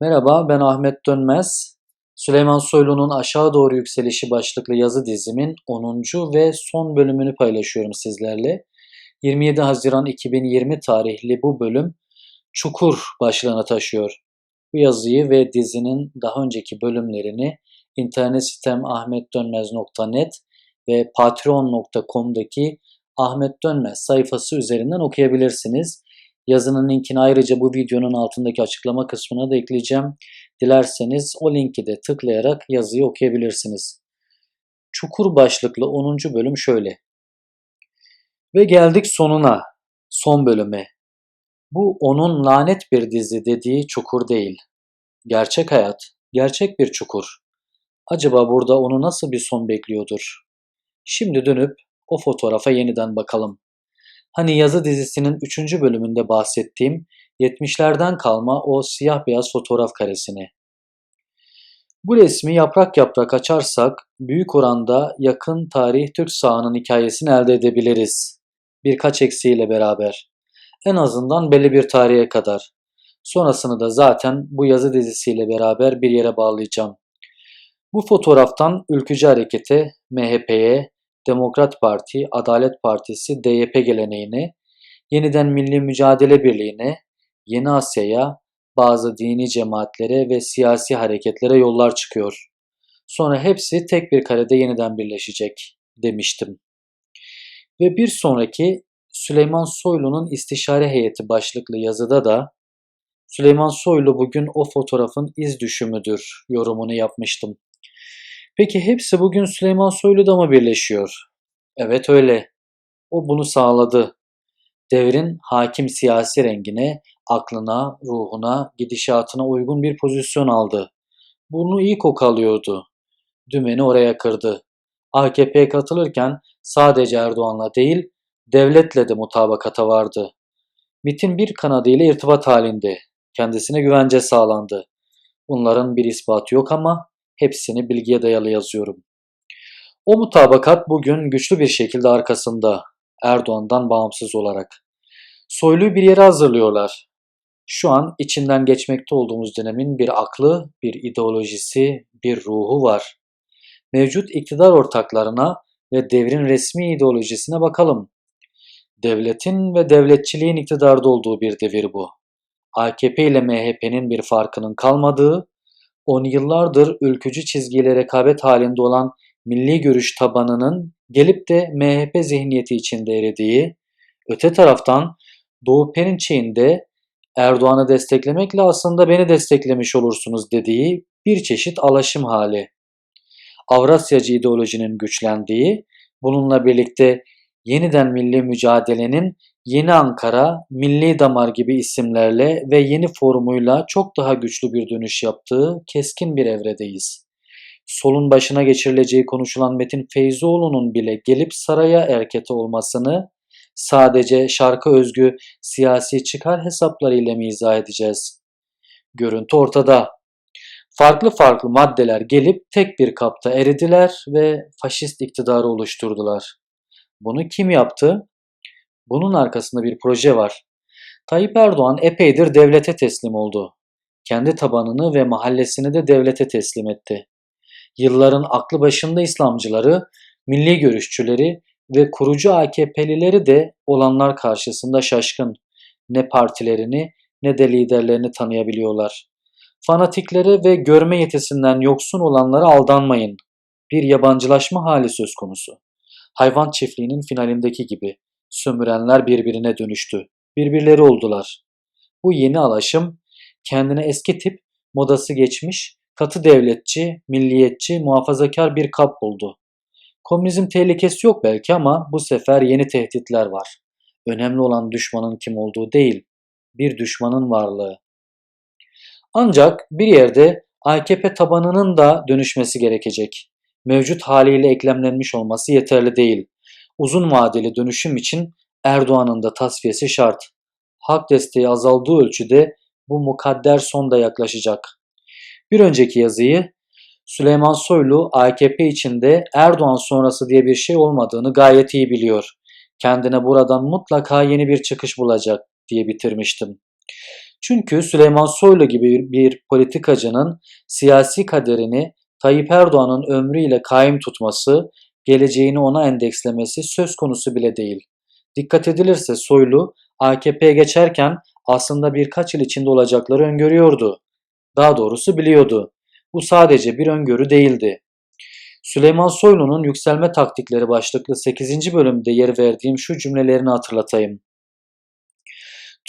Merhaba, ben Ahmet Dönmez. Süleyman Soylu'nun Aşağı Doğru Yükselişi başlıklı yazı dizimin 10. ve son bölümünü paylaşıyorum sizlerle. 27 Haziran 2020 tarihli bu bölüm Çukur başlığını taşıyor. Bu yazıyı ve dizinin daha önceki bölümlerini internet sitem ahmetdönmez.net ve patreon.com'daki Ahmet Dönmez sayfası üzerinden okuyabilirsiniz. Yazının linkini ayrıca bu videonun altındaki açıklama kısmına da ekleyeceğim. Dilerseniz o linki de tıklayarak yazıyı okuyabilirsiniz. Çukur başlıklı 10. bölüm şöyle. Ve geldik sonuna, son bölüme. Bu onun lanet bir dizi dediği çukur değil. Gerçek hayat, gerçek bir çukur. Acaba burada onu nasıl bir son bekliyordur? Şimdi dönüp o fotoğrafa yeniden bakalım. Hani yazı dizisinin 3. bölümünde bahsettiğim 70'lerden kalma o siyah beyaz fotoğraf karesini. Bu resmi yaprak yaprak açarsak büyük oranda yakın tarih Türk sahanın hikayesini elde edebiliriz. Birkaç eksiğiyle beraber. En azından belli bir tarihe kadar. Sonrasını da zaten bu yazı dizisiyle beraber bir yere bağlayacağım. Bu fotoğraftan Ülkücü Hareket'e, MHP'ye, Demokrat Parti, Adalet Partisi, DYP geleneğine, yeniden Milli Mücadele Birliği'ne, Yeni Asya'ya, bazı dini cemaatlere ve siyasi hareketlere yollar çıkıyor. Sonra hepsi tek bir karede yeniden birleşecek demiştim. Ve bir sonraki Süleyman Soylu'nun istişare heyeti başlıklı yazıda da Süleyman Soylu bugün o fotoğrafın iz düşümüdür yorumunu yapmıştım. Peki hepsi bugün Süleyman Soylu'da mı birleşiyor? Evet öyle. O bunu sağladı. Devrin hakim siyasi rengine, aklına, ruhuna, gidişatına uygun bir pozisyon aldı. Bunu iyi kokalıyordu. Dümeni oraya kırdı. AKP'ye katılırken sadece Erdoğan'la değil, devletle de mutabakata vardı. MIT'in bir kanadıyla irtibat halinde. Kendisine güvence sağlandı. Bunların bir ispatı yok ama hepsini bilgiye dayalı yazıyorum. O mutabakat bugün güçlü bir şekilde arkasında Erdoğan'dan bağımsız olarak. Soylu'yu bir yere hazırlıyorlar. Şu an içinden geçmekte olduğumuz dönemin bir aklı, bir ideolojisi, bir ruhu var. Mevcut iktidar ortaklarına ve devrin resmi ideolojisine bakalım. Devletin ve devletçiliğin iktidarda olduğu bir devir bu. AKP ile MHP'nin bir farkının kalmadığı, on yıllardır ülkücü çizgiyle rekabet halinde olan milli görüş tabanının gelip de MHP zihniyeti içinde eridiği, öte taraftan Doğu Perinçek'in Erdoğan'ı desteklemekle aslında beni desteklemiş olursunuz dediği bir çeşit alaşım hali. Avrasyacı ideolojinin güçlendiği, bununla birlikte yeniden milli mücadelenin Yeni Ankara, Milli Damar gibi isimlerle ve yeni formuyla çok daha güçlü bir dönüş yaptığı keskin bir evredeyiz. Solun başına geçirileceği konuşulan Metin Feyzoğlu'nun bile gelip saraya erkete olmasını sadece şarkı özgü siyasi çıkar hesaplarıyla mı izah edeceğiz? Görüntü ortada. Farklı farklı maddeler gelip tek bir kapta eridiler ve faşist iktidarı oluşturdular. Bunu kim yaptı? Bunun arkasında bir proje var. Tayyip Erdoğan epeydir devlete teslim oldu. Kendi tabanını ve mahallesini de devlete teslim etti. Yılların aklı başında İslamcıları, milli görüşçüleri ve kurucu AKP'lileri de olanlar karşısında şaşkın. Ne partilerini ne de liderlerini tanıyabiliyorlar. Fanatiklere ve görme yetisinden yoksun olanlara aldanmayın. Bir yabancılaşma hali söz konusu. Hayvan çiftliğinin finalindeki gibi sömürenler birbirine dönüştü. Birbirleri oldular. Bu yeni alaşım kendine eski tip modası geçmiş, katı devletçi, milliyetçi, muhafazakar bir kap buldu. Komünizm tehlikesi yok belki ama bu sefer yeni tehditler var. Önemli olan düşmanın kim olduğu değil, bir düşmanın varlığı. Ancak bir yerde AKP tabanının da dönüşmesi gerekecek. Mevcut haliyle eklemlenmiş olması yeterli değil. Uzun vadeli dönüşüm için Erdoğan'ın da tasfiyesi şart. Halk desteği azaldığı ölçüde bu mukadder son da yaklaşacak. Bir önceki yazıyı Süleyman Soylu AKP içinde Erdoğan sonrası diye bir şey olmadığını gayet iyi biliyor. Kendine buradan mutlaka yeni bir çıkış bulacak diye bitirmiştim. Çünkü Süleyman Soylu gibi bir politikacının siyasi kaderini Tayyip Erdoğan'ın ömrüyle kaim tutması, geleceğini ona endekslemesi söz konusu bile değil. Dikkat edilirse Soylu AKP'ye geçerken aslında birkaç yıl içinde olacakları öngörüyordu. Daha doğrusu biliyordu. Bu sadece bir öngörü değildi. Süleyman Soylu'nun yükselme taktikleri başlıklı 8. bölümde yer verdiğim şu cümlelerini hatırlatayım.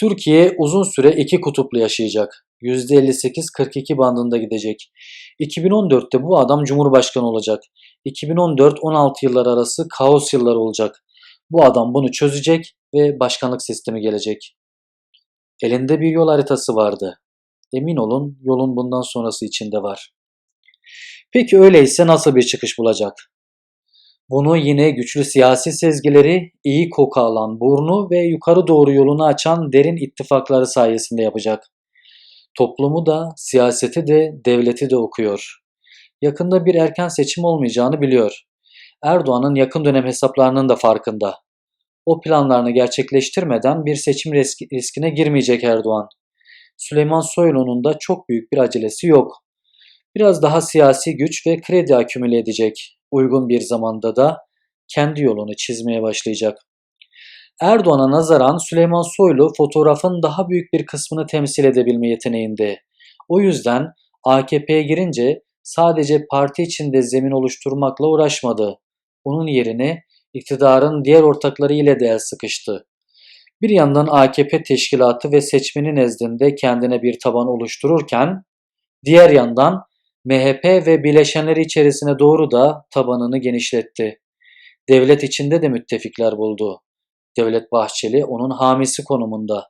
Türkiye uzun süre iki kutuplu yaşayacak. %58-42 bandında gidecek. 2014'te bu adam Cumhurbaşkanı olacak. 2014-16 yıllar arası kaos yılları olacak. Bu adam bunu çözecek ve başkanlık sistemi gelecek. Elinde bir yol haritası vardı. Emin olun yolun bundan sonrası içinde var. Peki öyleyse nasıl bir çıkış bulacak? Bunu yine güçlü siyasi sezgileri, iyi koku alan burnu ve yukarı doğru yolunu açan derin ittifakları sayesinde yapacak. Toplumu da, siyaseti de, devleti de okuyor. Yakında bir erken seçim olmayacağını biliyor. Erdoğan'ın yakın dönem hesaplarının da farkında. O planlarını gerçekleştirmeden bir seçim riski, riskine girmeyecek Erdoğan. Süleyman Soylu'nun da çok büyük bir acelesi yok. Biraz daha siyasi güç ve kredi akümüle edecek. Uygun bir zamanda da kendi yolunu çizmeye başlayacak. Erdoğan'a nazaran Süleyman Soylu fotoğrafın daha büyük bir kısmını temsil edebilme yeteneğinde. O yüzden AKP'ye girince sadece parti içinde zemin oluşturmakla uğraşmadı. Onun yerine iktidarın diğer ortakları ile de el sıkıştı. Bir yandan AKP teşkilatı ve seçmeni nezdinde kendine bir taban oluştururken, diğer yandan MHP ve bileşenleri içerisine doğru da tabanını genişletti. Devlet içinde de müttefikler buldu. Devlet Bahçeli onun hamisi konumunda.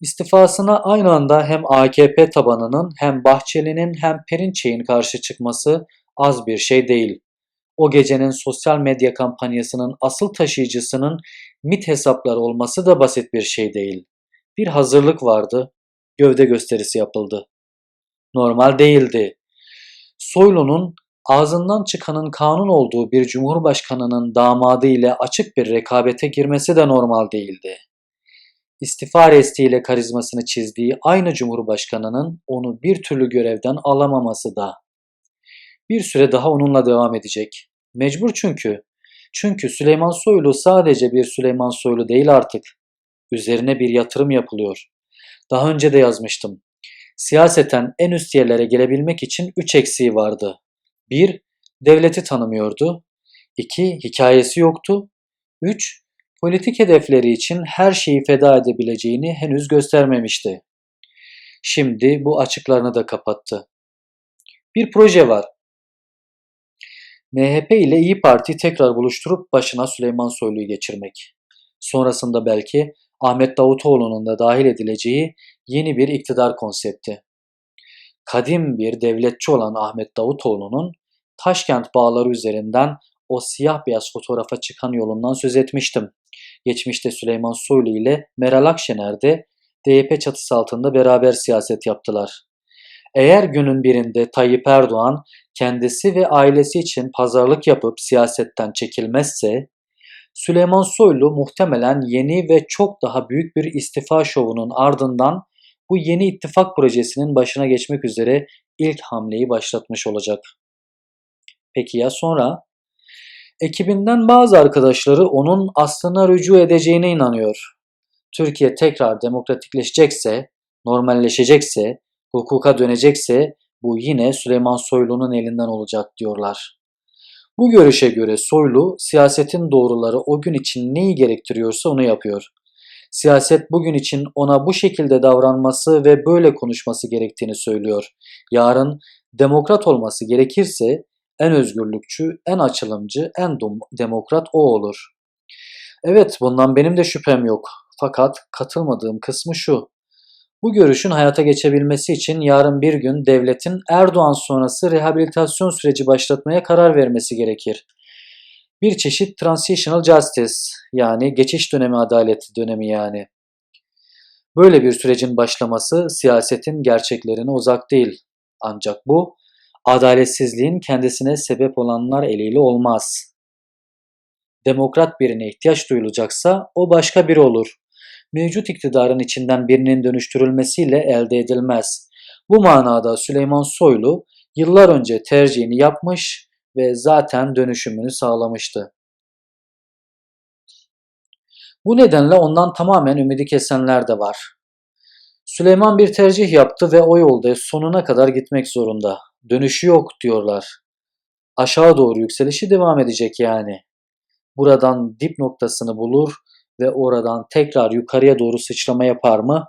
İstifasına aynı anda hem AKP tabanının hem Bahçeli'nin hem Perinçek'in karşı çıkması az bir şey değil. O gecenin sosyal medya kampanyasının asıl taşıyıcısının MIT hesapları olması da basit bir şey değil. Bir hazırlık vardı, gövde gösterisi yapıldı. Normal değildi. Soylu'nun ağzından çıkanın kanun olduğu bir cumhurbaşkanının damadı ile açık bir rekabete girmesi de normal değildi. İstifa restiyle karizmasını çizdiği aynı cumhurbaşkanının onu bir türlü görevden alamaması da. Bir süre daha onunla devam edecek. Mecbur çünkü. Çünkü Süleyman Soylu sadece bir Süleyman Soylu değil artık. Üzerine bir yatırım yapılıyor. Daha önce de yazmıştım. Siyaseten en üst yerlere gelebilmek için üç eksiği vardı. 1. Devleti tanımıyordu. 2. Hikayesi yoktu. 3. Politik hedefleri için her şeyi feda edebileceğini henüz göstermemişti. Şimdi bu açıklarını da kapattı. Bir proje var. MHP ile İyi Parti tekrar buluşturup başına Süleyman Soylu'yu geçirmek. Sonrasında belki Ahmet Davutoğlu'nun da dahil edileceği yeni bir iktidar konsepti. Kadim bir devletçi olan Ahmet Davutoğlu'nun Taşkent bağları üzerinden o siyah beyaz fotoğrafa çıkan yolundan söz etmiştim. Geçmişte Süleyman Soylu ile Meral Akşener de DYP çatısı altında beraber siyaset yaptılar. Eğer günün birinde Tayyip Erdoğan kendisi ve ailesi için pazarlık yapıp siyasetten çekilmezse, Süleyman Soylu muhtemelen yeni ve çok daha büyük bir istifa şovunun ardından bu yeni ittifak projesinin başına geçmek üzere ilk hamleyi başlatmış olacak. Peki ya sonra? Ekibinden bazı arkadaşları onun aslına rücu edeceğine inanıyor. Türkiye tekrar demokratikleşecekse, normalleşecekse, hukuka dönecekse bu yine Süleyman Soylu'nun elinden olacak diyorlar. Bu görüşe göre Soylu siyasetin doğruları o gün için neyi gerektiriyorsa onu yapıyor. Siyaset bugün için ona bu şekilde davranması ve böyle konuşması gerektiğini söylüyor. Yarın demokrat olması gerekirse en özgürlükçü, en açılımcı, en demokrat o olur. Evet bundan benim de şüphem yok. Fakat katılmadığım kısmı şu. Bu görüşün hayata geçebilmesi için yarın bir gün devletin Erdoğan sonrası rehabilitasyon süreci başlatmaya karar vermesi gerekir. Bir çeşit transitional justice yani geçiş dönemi adaleti dönemi yani. Böyle bir sürecin başlaması siyasetin gerçeklerine uzak değil. Ancak bu adaletsizliğin kendisine sebep olanlar eliyle olmaz. Demokrat birine ihtiyaç duyulacaksa o başka biri olur. mevcut iktidarın içinden birinin dönüştürülmesiyle elde edilmez. Bu manada Süleyman Soylu yıllar önce tercihini yapmış ve zaten dönüşümünü sağlamıştı. Bu nedenle ondan tamamen ümidi kesenler de var. Süleyman bir tercih yaptı ve o yolda sonuna kadar gitmek zorunda. Dönüşü yok diyorlar. Aşağı doğru yükselişi devam edecek yani. Buradan dip noktasını bulur ve oradan tekrar yukarıya doğru sıçrama yapar mı?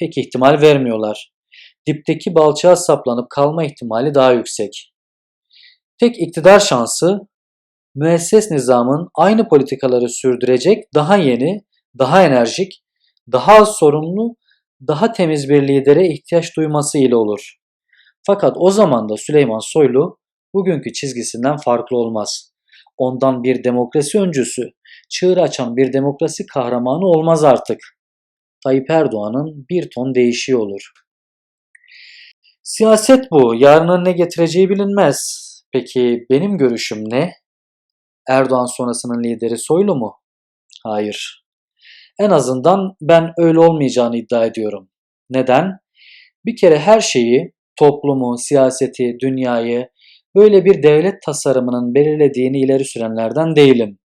Pek ihtimal vermiyorlar. Dipteki balçağa saplanıp kalma ihtimali daha yüksek. Tek iktidar şansı müesses nizamın aynı politikaları sürdürecek daha yeni, daha enerjik, daha sorumlu, daha temiz bir lidere ihtiyaç duyması ile olur. Fakat o zaman da Süleyman Soylu bugünkü çizgisinden farklı olmaz. Ondan bir demokrasi öncüsü, çığır açan bir demokrasi kahramanı olmaz artık. Tayyip Erdoğan'ın bir ton değişiği olur. Siyaset bu. Yarının ne getireceği bilinmez. Peki benim görüşüm ne? Erdoğan sonrasının lideri Soylu mu? Hayır. En azından ben öyle olmayacağını iddia ediyorum. Neden? Bir kere her şeyi, toplumu, siyaseti, dünyayı böyle bir devlet tasarımının belirlediğini ileri sürenlerden değilim.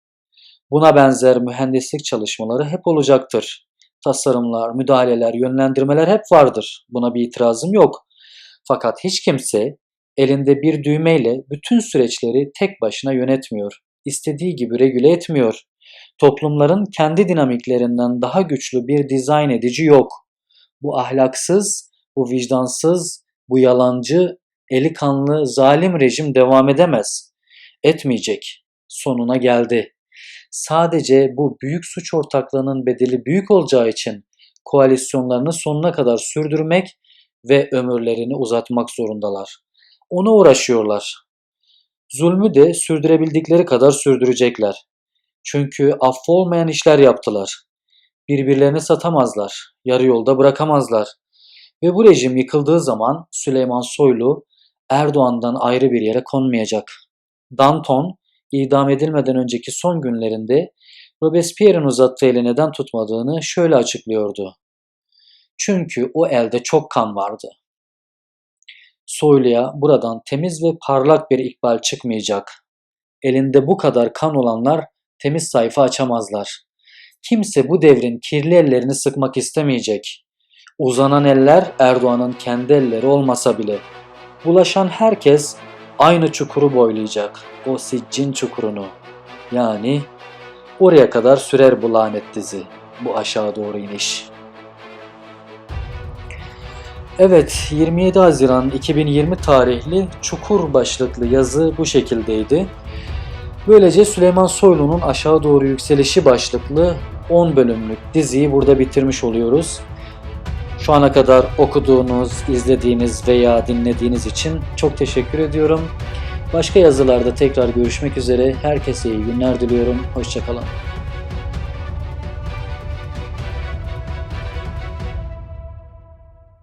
Buna benzer mühendislik çalışmaları hep olacaktır. Tasarımlar, müdahaleler, yönlendirmeler hep vardır. Buna bir itirazım yok. Fakat hiç kimse elinde bir düğmeyle bütün süreçleri tek başına yönetmiyor. İstediği gibi regüle etmiyor. Toplumların kendi dinamiklerinden daha güçlü bir dizayn edici yok. Bu ahlaksız, bu vicdansız, bu yalancı, eli kanlı, zalim rejim devam edemez. Etmeyecek. Sonuna geldi. Sadece bu büyük suç ortaklığının bedeli büyük olacağı için koalisyonlarını sonuna kadar sürdürmek ve ömürlerini uzatmak zorundalar. Ona uğraşıyorlar. Zulmü de sürdürebildikleri kadar sürdürecekler. Çünkü affı olmayan işler yaptılar. Birbirlerini satamazlar, yarı yolda bırakamazlar. Ve bu rejim yıkıldığı zaman Süleyman Soylu Erdoğan'dan ayrı bir yere konmayacak. Danton idam edilmeden önceki son günlerinde Robespierre'in uzattığı eli neden tutmadığını şöyle açıklıyordu. Çünkü o elde çok kan vardı. Soylu'ya buradan temiz ve parlak bir ikbal çıkmayacak. Elinde bu kadar kan olanlar temiz sayfa açamazlar. Kimse bu devrin kirli ellerini sıkmak istemeyecek. Uzanan eller Erdoğan'ın kendi elleri olmasa bile. Bulaşan herkes aynı çukuru boylayacak. O siccin çukurunu. Yani oraya kadar sürer bu lanet dizi. Bu aşağı doğru iniş. Evet, 27 Haziran 2020 tarihli Çukur başlıklı yazı bu şekildeydi. Böylece Süleyman Soylu'nun aşağı doğru yükselişi başlıklı 10 bölümlük diziyi burada bitirmiş oluyoruz. Şu ana kadar okuduğunuz, izlediğiniz veya dinlediğiniz için çok teşekkür ediyorum. Başka yazılarda tekrar görüşmek üzere. Herkese iyi günler diliyorum. Hoşçakalın.